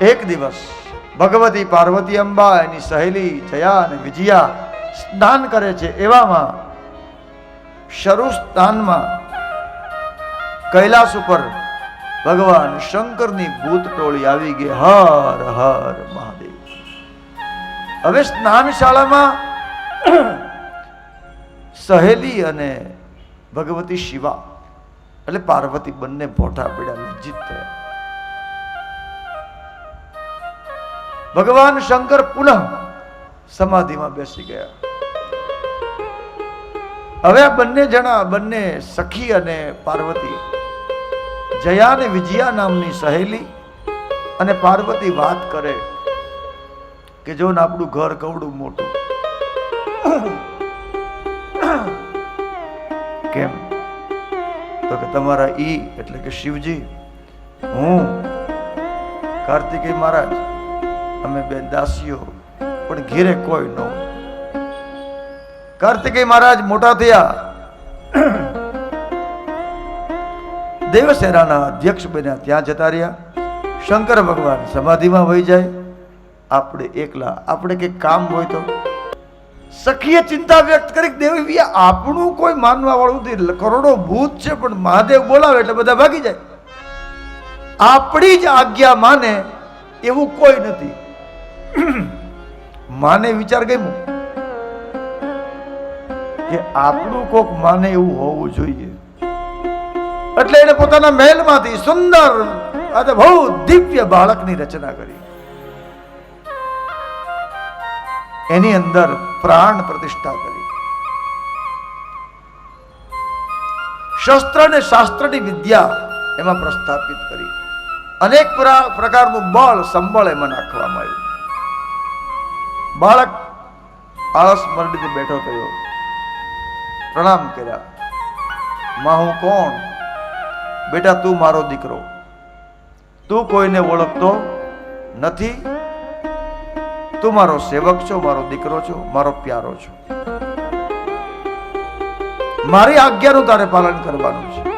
એક દિવસ ભગવતી પાર્વતી અંબા એની સહેલી જયા અને વિજયા સ્નાન કરે છે એવામાં. શરૂ સ્થાનમાં કૈલાસ ઉપર ભગવાન શંકરની ભૂત ટોળી આવી ગઈ. હર હર મહાદેવ. હવે સ્નાનશાળામાં સહેલી અને ભગવતી શિવા એટલે પાર્વતી બંને ભોઠા પીડા લજ્જિત થયા. ભગવાન શંકર પુનઃ સમાધિમાં બેસી ગયા. હવે આ બંને જણા, બંને સખી અને પાર્વતી, જયા અને વિજયા નામની સહેલી અને પાર્વતી વાત કરે કે જો ને આપણું ઘર કવડું મોટું. કેમ? તો કે તમારા ઈ, એટલે કે શિવજી, હું કાર્તિકેય મહારાજ અમે બે દાસીઓ, પણ ઘેરે કોઈ ન કાર્તિકેય મહારાજ મોટા થયા. દેવસેનાના અધ્યક્ષ બન્યા. ત્યાં જતા રહ્યા. શંકર ભગવાન સમાધિમાં વહી જાય. આપણે એકલા, આપણે કંઈક કામ હોય તો. સખીએ ચિંતા વ્યક્ત કરી દેવી આપણું કોઈ માનવા વાળું નથી કરોડો ભૂત છે, પણ મહાદેવ બોલાવે એટલે બધા ભાગી જાય. આપણી જ આજ્ઞા માને એવું કોઈ નથી. માને વિચાર ગમ્યો કે આપણું કોક માને એવું હોવું જોઈએ. એટલે એને પોતાના મહેલમાંથી સુંદર અને બહુ દિવ્ય બાળકની રચના કરી. એની અંદર પ્રાણ પ્રતિષ્ઠા કરી. શસ્ત્ર અને શાસ્ત્રની વિદ્યા એમાં પ્રસ્થાપિત કરી. અનેક પ્રા- પ્રકારનું બળ, સંબળ એમાં નાખવામાં આવ્યું. બાળક આળસ મરડીને બેઠો થયો. પ્રણામ કર્યા. માં, હું કોણ? બેટા, તું મારો દીકરો. તું કોઈને ઓળખતો નથી? તું મારો સેવક છો, મારો દીકરો છો, મારો પ્યારો છો. મારી આજ્ઞાનું તારે પાલન કરવાનું છે.